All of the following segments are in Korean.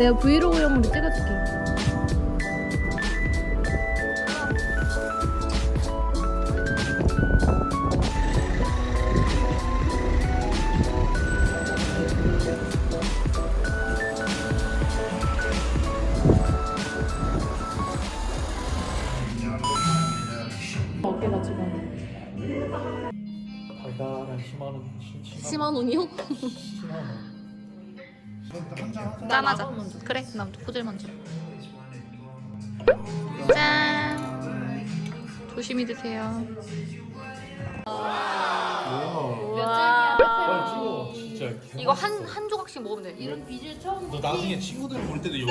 내가 브이로그용으로 찍어줄게. 어깨가 지금 달달한 10만원 10만 원이요? 10만원 짠하자. 그래, 난 포질 먼저. 짠. 조심히 드세요. 찍어 진짜 이거 한 한 조각씩 먹으면 돼. 이런 너 나중에 친구들 볼 때도 여기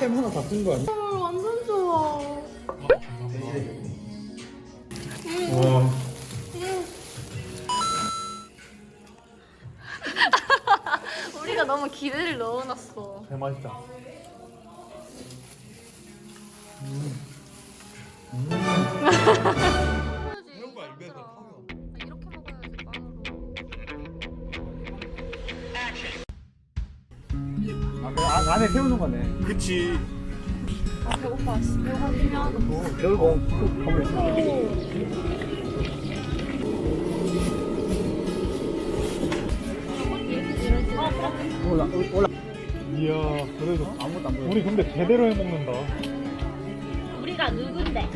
햄 하나 다 뜬 거 아니야? 완전 좋아. 와 기대를 넣어놨어. 개 맛있다 이런 거 입에서 타면. 이렇게 먹어야지 빵으로. 아, 그 안, 안에 세우는 거네. 그치 아 배고파. 뭐, 결국 가만 있어. 올라, 올라. 이야 그래도 아무것도 안 보여. 우리 근데 제대로 해먹는다 우리가 누군데?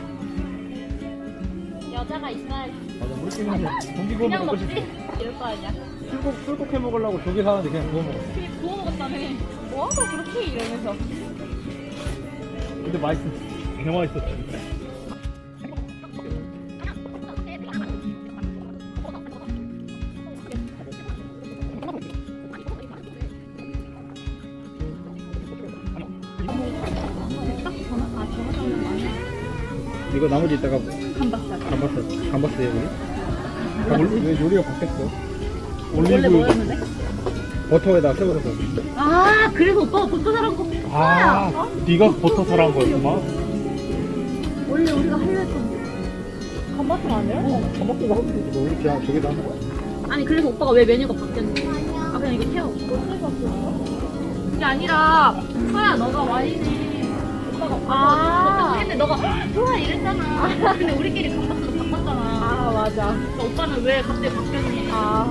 여자가 있어야지. 맞아, 우리 구워 그냥 먹고 먹지? 싶어. 이럴 거 아니야. 풀국, 풀국 해 먹으려고 조개 사는데 그냥 구워 먹어. 그냥 구워 먹었다며. 뭐하다 그렇게 이러면서. 근데 맛있어. 개 맛있었지 이거 나머지 이따가 감바스. 감바스. 감바스에 우리? 왜 요리가 바뀌었어? 원래 뭐였는데? 버터에다 세워서. 아, 그래서 오빠가 버터 사란 거. 아 네가 버터 사란 거였구만 원래 우리가 하려 했던 감바스 아니야? 어, 감바스가 하고 있어. 우리 그냥 조개도 하는 거야. 아니, 그래서 오빠가 왜 메뉴가 바뀌었는지. 아, 그냥 이거 태워. 그게 아니라, 소야, 너가 와인에. 오빠가 아, 했는데 너가 좋아 이랬잖아. 근데 우리끼리 감바스로 바꿨잖아. 아, 맞아. 그러니까 오빠는 왜 갑자기 바뀌었니? 아.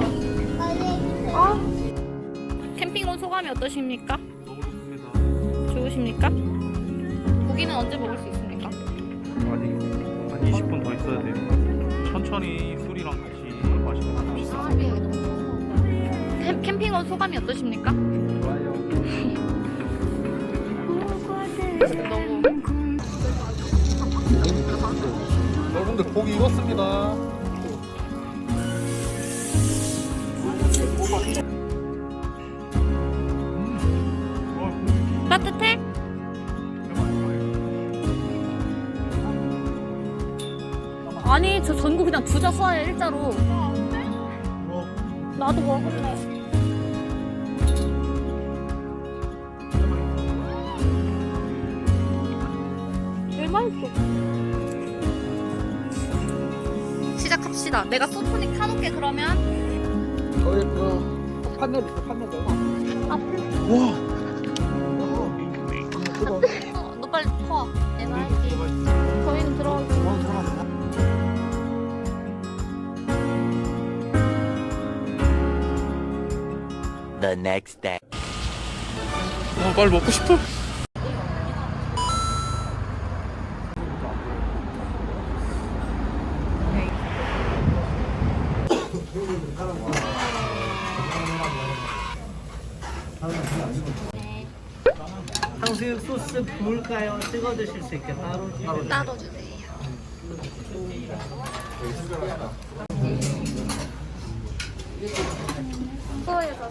캠핑 온 소감이 어떠십니까? 좋으십니까? 고기는 언제 먹을 수 있습니까? 아직 한 20분 더 있어야 돼요 천천히 술이랑 같이 마시면 캠, 캠핑 온 소감이 어떠십니까? 너무 여러분들 고기 익었습니다. 따뜻해? 아니 저 전구 그냥 두자 쏴요 일자로. 나도 먹을래 시작합시다. 내가 소토닉 타놓게 그러면 거기 그 판넬 있어, 판넬 넣어. 와 뜨거. 어, 너 빨리 퍼. 내가 할게. 저희는 the next day. 아, 빨리 먹고 싶어 즉 소스 부을까요? 찍어 드실 수 있게 따로 따로 주세요. 소에서